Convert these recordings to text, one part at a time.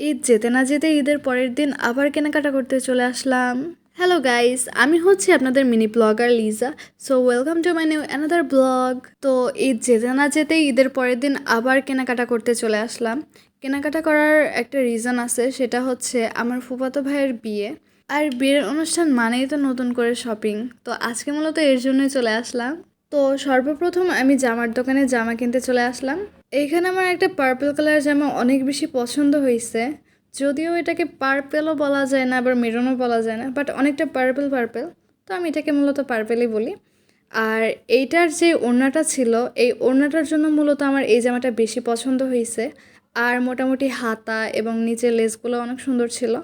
ঈদ যেতে না যেতে ঈদের পরের দিন আবার কেনাকাটা করতে চলে আসলাম। হ্যালো গাইস আমি হচ্ছি আপনাদের mini blogger Liza so welcome to my new another blog তো ঈদ যেতে না যেতেই ঈদের পরের দিন আবার কেনাকাটা করতে চলে আসলাম। কেনাকাটা করার একটা রিজন আছে, সেটা হচ্ছে আমার ফুফাতো ভাইয়ের বিয়ে। আর বিয়ের অনুষ্ঠান মানেই তো নতুন করে শপিং তো আজকে মূলত এর জন্যই চলে আসলাম। তো সর্বপ্রথম আমি জামার দোকানে জামা কিনতে চলে আসলাম। এইখানে আমার একটা পার্পল কালার জামা অনেক বেশি পছন্দ হয়েছে। যদিও এটাকে পার্পেলও বলা যায় না, আবার মেরুনও বলা যায় না বাট অনেকটা পার্পেল পার্পেল তো আমি এটাকে মূলত পার্পেলই বলি। আর এইটার যে ওড়নাটা ছিল, এই ওড়নাটার জন্য মূলত আমার এই জামাটা বেশি পছন্দ হয়েছে। আর মোটামুটি হাতা এবং নিচের লেসগুলো অনেক সুন্দর ছিল।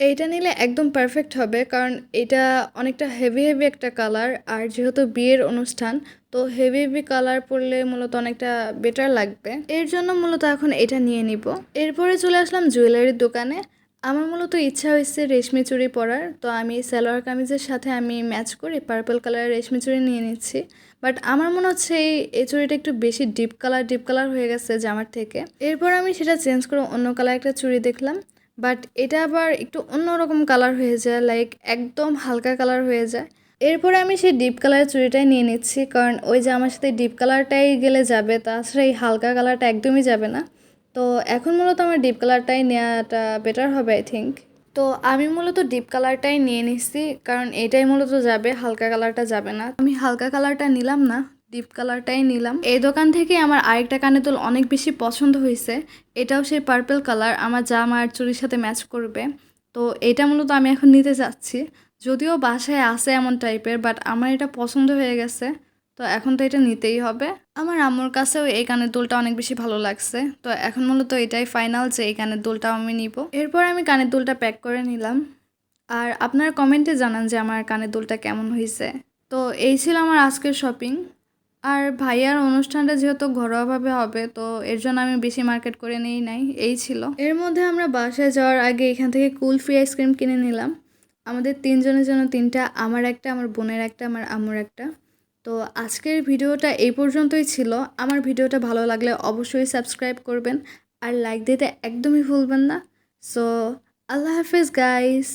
এইটা নিলে একদম পারফেক্ট হবে, কারণ এটা অনেকটা হেভি হেভি একটা কালার আর যেহেতু বিয়ের অনুষ্ঠান, তো হেভি হেভি কালার পরলে মূলত অনেকটা বেটার লাগবে। এর জন্য মূলত এখন এটা নিয়ে নিব। এরপরে চলে আসলাম জুয়েলারির দোকানে। আমার মূলত ইচ্ছা হয়েছে রেশমি চুড়ি পরার, তো আমি সালোয়ার কামিজের সাথে আমি ম্যাচ করে পার্পল কালারের রেশমি চুড়ি নিয়ে নিচ্ছি। বাট আমার মনে হচ্ছে এই এই চুড়িটা একটু বেশি ডিপ কালার ডিপ কালার হয়ে গেছে জামার থেকে। এরপর আমি সেটা চেঞ্জ করে অন্য কালার একটা চুড়ি দেখলাম। বাট এটা আবার একটু অন্যরকম কালার হয়ে যায় লাইক একদম হালকা কালার হয়ে যায়। এরপরে আমি সেই ডিপ কালারের চুড়িটাই নিয়ে নিচ্ছি, কারণ ওই যে আমার সাথে ডিপ কালারটাই গেলে যাবে, তাছাড়া এই হালকা কালারটা একদমই যাবে না। তো এখন মূলত আমার ডিপ কালারটাই নেওয়াটা বেটার হবে আই থিঙ্ক তো আমি মূলত ডিপ কালারটাই নিয়ে নিচ্ছি, কারণ এটাই মূলত যাবে, হালকা কালারটা যাবে না। আমি হালকা কালারটা নিলাম না ডিপ কালারটাই নিলাম। এই দোকান থেকে আমার আরেকটা কানের দুল অনেক বেশি পছন্দ হয়েছে। এটাও সেই পার্পল কালার আমার জামা আর চুরির সাথে ম্যাচ করবে। তো এটা মূলত আমি এখন নিতে যাচ্ছি। যদিও বাসায় আছে এমন টাইপের বাট আমার এটা পছন্দ হয়ে গেছে। তো এখন তো এটা নিতেই হবে। আমার আম্মুর কাছেও এই কানের দুলটা অনেক বেশি ভালো লাগছে। তো এখন মূলত এটাই ফাইনাল যে এই কানের দুলটাও আমি নিব। এরপর আমি কানের দুলটা প্যাক করে নিলাম। আর আপনার কমেন্টে জানান যে আমার কানের দুলটা কেমন হয়েছে। তো এই ছিল আমার আজকের শপিং আর ভাইয়ার অনুষ্ঠানটা যেহেতু ঘরোয়াভাবে হবে, তো এর জন্য আমি বেশি মার্কেট করে নিই নাই, এই ছিল। এর মধ্যে আমরা বাসায় যাওয়ার আগে এখান থেকে কুলফি আইসক্রিম কিনে নিলাম। আমাদের তিনজনের জন্য তিনটা, আমার একটা, আমার বোনের একটা, আমার আম্মুর একটা। তো আজকের ভিডিওটা এই পর্যন্তই ছিল। আমার ভিডিওটা ভালো লাগলে অবশ্যই সাবস্ক্রাইব করবেন আর লাইক দিতে একদমই ভুলবেন না। সো আল্লাহ হাফিজ গাইস